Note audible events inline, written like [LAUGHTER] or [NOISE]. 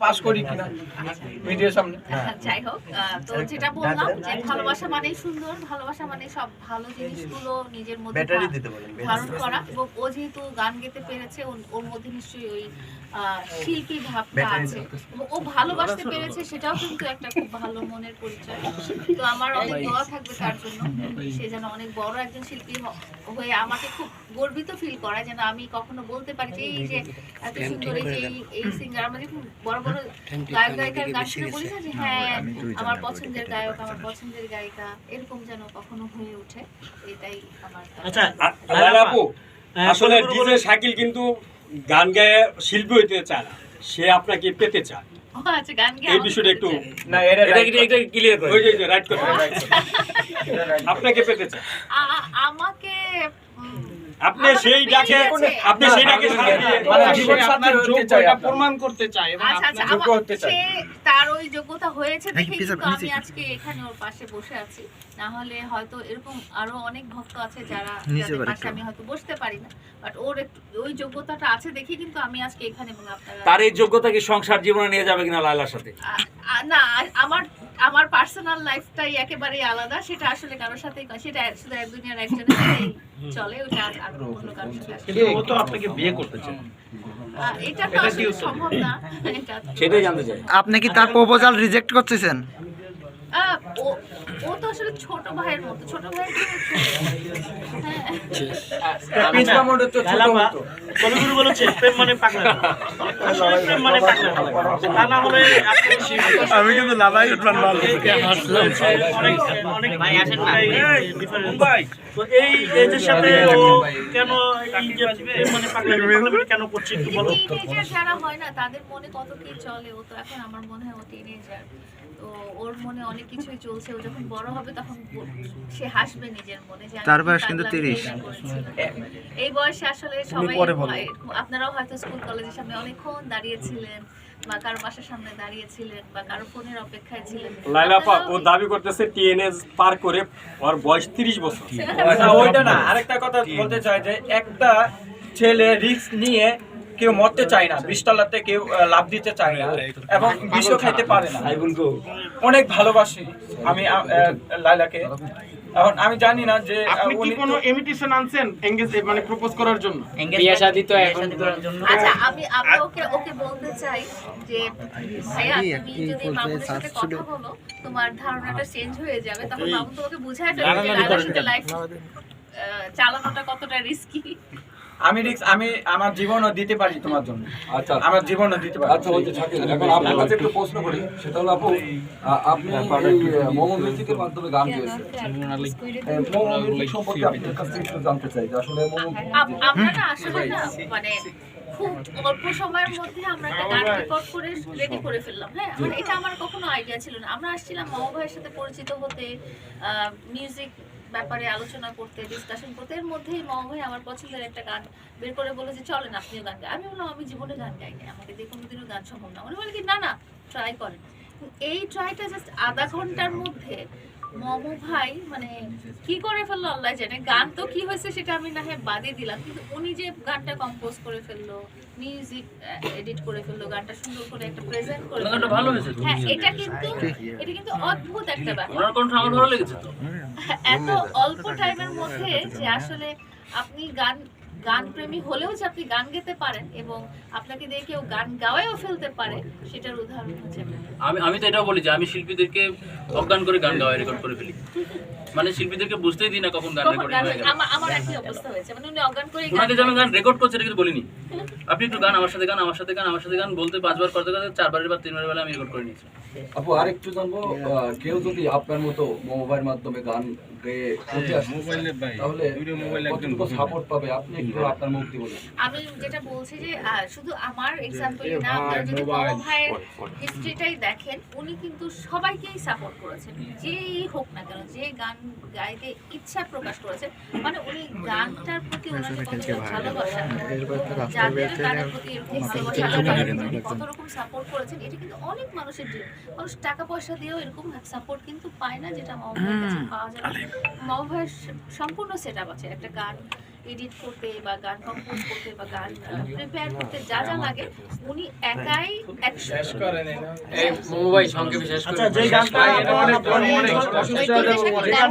Pass করি কিনা মিডিয়ার সামনে। যাই হোক তো যেটা বললাম যে ভালোবাসা মানেই সুন্দর ভালোবাসা মানে সব ভালো জিনিসগুলো নিজের মধ্যে ব্যাটারি দিতে বলেন ধারণ করা এবং ও যেহেতু গান গেতে পেরেছে ওর- মধ্যে নিশ্চয়ই ওই শিল্পী ভাবটা আছে। ও ভালোবাসতে পেরেছে সেটাও কিন্তু একটা খুব ভালো মনের পরিচয়। তো আমার অনেক দোয়া থাকবে তার জন্য। সে যেন অনেক বড় একজন শিল্পী হয়ে আমাকে খুব গর্বিত ফিল করায় যেন আমি কখনো বলতে পারি যে এই যে এত সুন্দর এই যে এই- এই সিঙ্গার আমরা বড় বড় গায়ক গায়িকার গান শুনে বলি না যে হ্যাঁ আমার পছন্দের গায়ক আমার পছন্দের গায়িকা এরকম যেন কখনো হয়ে ওঠে এটাই আমার আচ্ছা আপু হ্যাঁ, আসলে ডিজে শাকিল কিন্তু গান গায়ে শিল্পী হইতে চায় না। সে আপনাকে পেতে চায়। আচ্ছা গান গেয়ে এই আমাকে বিষয়টা একটু চাই। না এটা এটা ক্লিয়ার করে ওই যে রাইট [LAUGHS] কথা আপনাকে পেতে চায়। আমাকে আপনি সেই ডাকে আপনি সেই ডাকে মানে। প্রমাণ করতে চাই এবং আচ্ছা আচ্ছা আপনার- যোগ্য হতে চাই। তার ওই যোগ্যতা হয়েছে দেখে কিন্তু আমি আজকে এখানে ওর পাশে বসে আছি না হলে হয়তো এরকম আরও অনেক ভক্ত আছে যারা পাশে আমি হয়তো বসতে পারি না। বাট ওর ওই যোগ্যতাটা আছে দেখে কিন্তু আমি আজকে এখানে এবং আপনারা তার এই যোগ্যতা কি সংসার জীবনে নিয়ে যাবে কিনা লাইলার সাথে? না আমার আমার পার্সোনাল লাইফটাই একেবারেই আলাদা। সেটা আসলে কারোর সাথেই সেটা শুধু এক দুনিয়ার একজনের সাথেই চলে ওটা আর অন্য কারোর সাথে কিন্তু ও তো আপনাকে বিয়ে করতে চায়। এটা তো সম্ভব না। সেটাই জানতে চাই। আপনি কি তার প্রপোজাল রিজেক্ট করতেছেন? ও ও তো আসলে ছোট ভাইয়ের মতো ছোট ভাইয়ের থেকে ছোট। হ্যাঁ বলেছে প্রেম মানে পাগলা। প্রেম মানে পাগলা। তা না হলে আমি কিন্তু লাভাই উঠলাম অনেক অনেক ভাই আসেন না। তো এই এজের সাথে ও কেন এই যে প্রেম মানে পাগলা কেন করছে একটু বলো যারা হয় না তাদের মনে কত কি চলে? ও তো এখন আমার মনে হয় ও টিনেজার তো ওর মনে অনেক কিছুই চলছে। ও যখন বড় হবে তখন সে হাসবে নিজের মনে যে তার বয়স কিন্তু পাগলামি 30 এই বয়সে আসলে সবাই পরে আপনারাও হয়তো স্কুল কলেজের সামনে অনেকক্ষণ দাঁড়িয়েছিলেন বা কারও বাসার সামনে দাঁড়িয়েছিলেন বা কারও ফোনের অপেক্ষায় ছিলেন। লাইলাপা ও দাবি করতেছে টিএনএস পার করে ওর বয়স 30 বছর। না, ওইটা না আরেকটা কথা বলতে চাই যে একটা ছেলে রিস্ক নিয়ে কেউ মরতে চায় না বিশতলাতে কেউ লাভ দিতে চায় না এবং বিষ খাইতে পারে না অনেক ভালোবাসি আমি লাইলাকে এখন আমি জানি না যে আপনি কি উনি কোনো ইনভিটেশন আনছেন এঙ্গেজ মানে প্রপোজ করার জন্য বিয়ে শাদী তো এখন আচ্ছা আমি আমি ওকে ওকে বলতে চাই যে ভাইয়া তুমি যদি মামুনের সাথে কথা বলো তোমার ধারণাটা চেঞ্জ হয়ে যাবে তখন মামুন তোমাকে বুঝায় ফেলবে লাইফ চালানোটা কতটা রিস্কি আমি রিস্ক আমি আমার জীবনও দিতে পারি তোমার জন্য। আচ্ছা। আমার জীবনও দিতে পারি। আচ্ছা হচ্ছে শাকিল এখন আপনার কাছে একটু প্রশ্ন করি। সেটা হলো আপু আপনি এই মোমো মিউজিকের মাধ্যমে গান গেয়েছেন। মিউজিক সম্পর্কে আপনার কাছ থেকে একটু জানতে চাই যে আসলে আমরা না আসলে না মানে খুব অল্প সময়ের মধ্যে আমরা একটা গান রেকর্ড করে রেডি করে ফেললাম। হ্যাঁ মানে এটা আমার কখনো আইডিয়া ছিল না। আমরা আসছিলাম মামা ভাইয়ের সাথে পরিচিত হতে মিউজিক ব্যাপারে আলোচনা করতে ডিসকাশন করতে, এর মধ্যেই মঙ্গ ভাই আমার পছন্দের একটা গান বের করে বলে যে চলেন আপনিও গান গাই আমি বললাম, আমি জীবনে গান গাই না আমাকে যে কোনোদিনও গান সম্ভব না। উনি বলে কি, না না ট্রাই করেন। এই ট্রাইটা জাস্ট আধা ঘণ্টার মধ্যে মমো ভাই মানে কি করে ফেলল আল্লাহ জানে। গান তো কি হয়েছে সেটা আমি না হয় বাদে দিলাম কিন্তু উনি যে গানটা কম্পোজ করে ফেলল মিউজিক এডিট করে ফেলল গানটা সুন্দর করে একটা প্রেজেন্ট করে গানটা ভালো হয়েছে। হ্যাঁ এটা কিন্তু এটা কিন্তু অদ্ভুত একটা ব্যাপার। ওনার কণ্ঠ আমার ভালো লেগেছে তো। এত অল্প টাইমের মধ্যে যে আসলে আপনি গান গান প্রেমী হলেও যে আপনি গান গেতে পারেন এবং আপনাকে দিয়ে কেউ গান গাওয়াও ফেলতে পারে সেটার উদাহরণ হচ্ছে আমি আমি তো এটাও বলি যে আমি শিল্পীদেরকে অজ্ঞান করে গান গাওয়া রেকর্ড করে ফেলি। মানে শিল্পীদেরকে বুঝতেই দিই না কখন গান রেকর্ডিং গান হয়ে গেল। আমার আমার একই অবস্থা হয়েছে মানে উনি অজ্ঞান করে যে আমি গান রেকর্ড করছি এটা বলিনি। আপনি একটু গান আমার সাথে গান আমার সাথে গান আমার সাথে গান বলতে পাঁচবার করতে করতে চারবারের বা তিনবারের বেলা আমি রেকর্ড করে নিয়েছি। আপু আরেকটু জানব কেউ যদি আপনার মতো মোবাইল মাধ্যমে গান গেয়ে উঠে আসে তাহলে কতটুকু সাপোর্ট পাবে? আপনি একটু আপনার মুখ দিয়ে বলুন আমি যেটা বলছি যে শুধু আমার এক্সাম্পল না আপনারা যদি বড় ভাইয়ের হিস্ট্রিটাই দেখেন উনি কিন্তু সবাইকেই সাপোর্ট করেছেন। যেই হোক না কেন যে গান গাইতে ইচ্ছা প্রকাশ করেছেন মানে উনি গানটার প্রতি ওনার ভালোবাসা যাদের গানের প্রতি কত রকম সাপোর্ট করেছেন এটা কিন্তু অনেক মানুষের ড্রিম মানুষ টাকা পয়সা দিয়েও এরকম সাপোর্ট কিন্তু পায় না যেটা মামা ভাইয়ের কাছে পাওয়া যায় মামা ভাইয়ের সম্পূর্ণ সেট আছে একটা গান এডিট করতে বা গান কম্পোজ করতে বা গান প্রিপেয়ার করতে যা যা লাগে উনি একাই একশো আচ্ছা যে গানটা ব্যক্তি বিশেষে গান